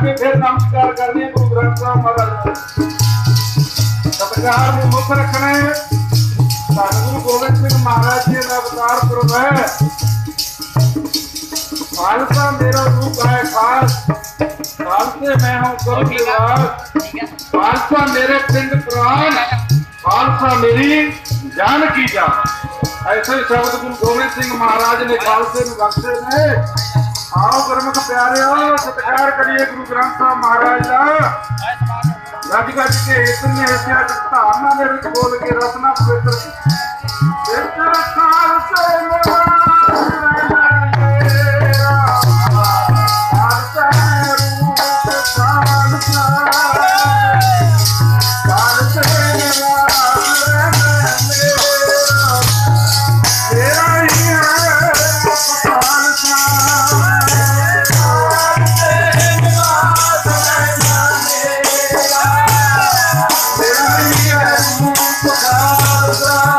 जाके फिर नमस्कार करने गुरु ग्रंथ साहब महाराज सत्कार में मुख रखना है। गुरु गोविंद सिंह महाराज जी का अवतार पुरब है। खालसा मेरा रूप है खास खालसे मैं हूँ गुरु निवास। खालसा मेरे पिंड प्राण। खालसा मेरी जान की जान। ऐसे शब्द गुरु गोविंद सिंह महाराज ने खालसे में बख्शे हैं। ਆਓ ਗੁਰਮੁਖ ਪਿਆਰਿਓ, ਸਤਿਕਾਰ ਕਰੀਏ ਗੁਰੂ ਗ੍ਰੰਥ ਸਾਹਿਬ ਮਹਾਰਾਜ ਦਾ। ਗੱਜ ਗੱਜ ਕੇ ਇਤਨੇ ਹਿੱਸਿਆ ਧਾਰਨਾ ਦੇ ਵਿੱਚ ਬੋਲ ਕੇ ਰਸਨਾ ਪਵਿੱਤਰ। ਪਵਿੱਤਰ ਖਾਲਸੇ ਮੇਰਾ Casa